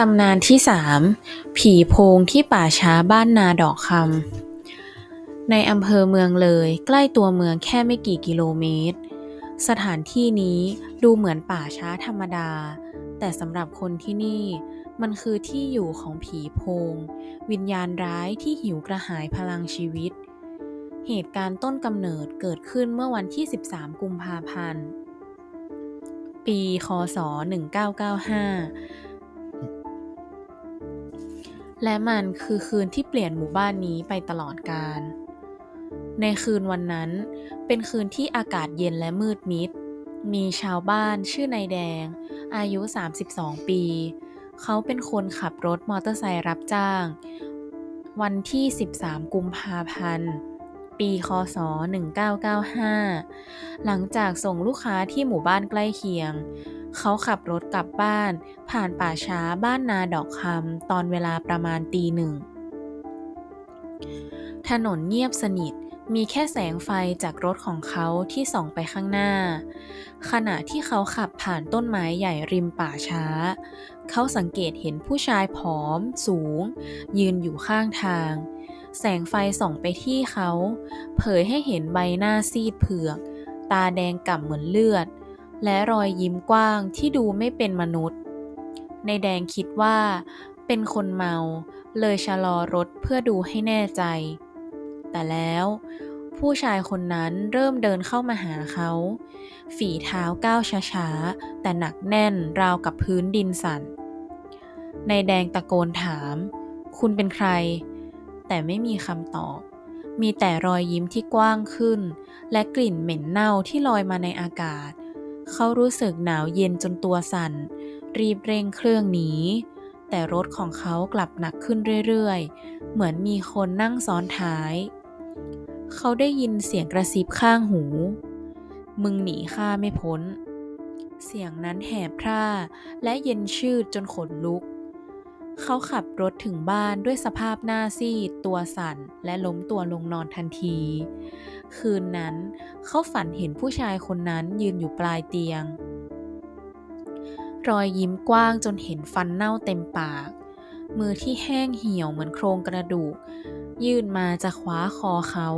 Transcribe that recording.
ตำนานที่ 3 ผีโพงที่ป่าช้าบ้านนาดอกคำในอำเภอเมืองเลยใกล้ตัวเมืองแค่ไม่กี่กิโลเมตร สถานที่นี้ดูเหมือนป่าช้าธรรมดา แต่สำหรับคนที่นี่ มันคือที่อยู่ของผีโพง วิญญาณร้ายที่หิวกระหายพลังชีวิต เหตุการณ์ต้นกำเนิดเกิดขึ้นเมื่อวันที่ 13 กุมภาพันธ์ ปี คศ 1995 และมันคือคืนที่เปลี่ยนหมู่บ้านนี้ไปตลอดกาลในคืนวันนั้น เป็นคืนที่อากาศเย็นและมืดมิด มีชาวบ้านชื่อนายแดง อายุ 32 ปี เขาเป็นคนขับรถมอเตอร์ไซค์รับจ้าง วันที่ 13 กุมภาพันธ์ ปีคศ 1995 หลังจากส่งลูกค้าที่หมู่บ้านใกล้เคียง เขาขับรถกลับบ้าน ผ่านป่าช้าบ้านนาดอกคำตอนเวลาประมาณตีหนึ่ง ถนนเงียบสนิทมีแค่แสงไฟจากรถของเขาที่ส่องไปข้างหน้า ขณะที่เขาขับผ่านต้นไม้ใหญ่ริมป่าช้า เขาสังเกตเห็นผู้ชายผอม สูง ยืนอยู่ข้างทาง แสงไฟส่องไปที่เขา เผยให้เห็นใบหน้าซีดเผือก ตาแดงก่ำเหมือนเลือด และรอยยิ้มกว้างที่ดูไม่เป็นมนุษย์ ในแดงคิดว่า เป็นคนเมา เลยชะลอรถเพื่อดูให้แน่ใจ แต่แล้ว ผู้ชายคนนั้นเริ่มเดินเข้ามาหาเขา ฝีเท้าก้าวช้าๆ แต่หนักแน่นราวกับพื้นดินสั่น ในแดงตะโกนถาม คุณเป็นใคร แต่ไม่มีคำตอบ มีแต่รอยยิ้มที่กว้างขึ้น และกลิ่นเหม็นเน่าที่ลอยมาในอากาศ เขารู้สึกหนาวเย็นจนตัวสั่น รีบเร่งเครื่องหนีแต่รถของเขากลับหนักขึ้นเรื่อยๆ เหมือนมีคนนั่งซ้อนท้าย เขาได้ยินเสียงกระซิบข้างหู มึงหนีข้าไม่พ้น เสียงนั้นแหบพร่าและเย็นชืดจนขนลุก เขาขับรถถึงบ้านด้วยสภาพหน้าซีด ตัวสั่น และล้มตัวลงนอนทันที คืนนั้น เขาฝันเห็นผู้ชายคนนั้นยืนอยู่ปลายเตียง รอยยิ้มกว้างจนเห็นฟันเน่าเต็มปาก มือที่แห้งเหี่ยวเหมือนโครงกระดูก ยื่นมาจะคว้าคอเขา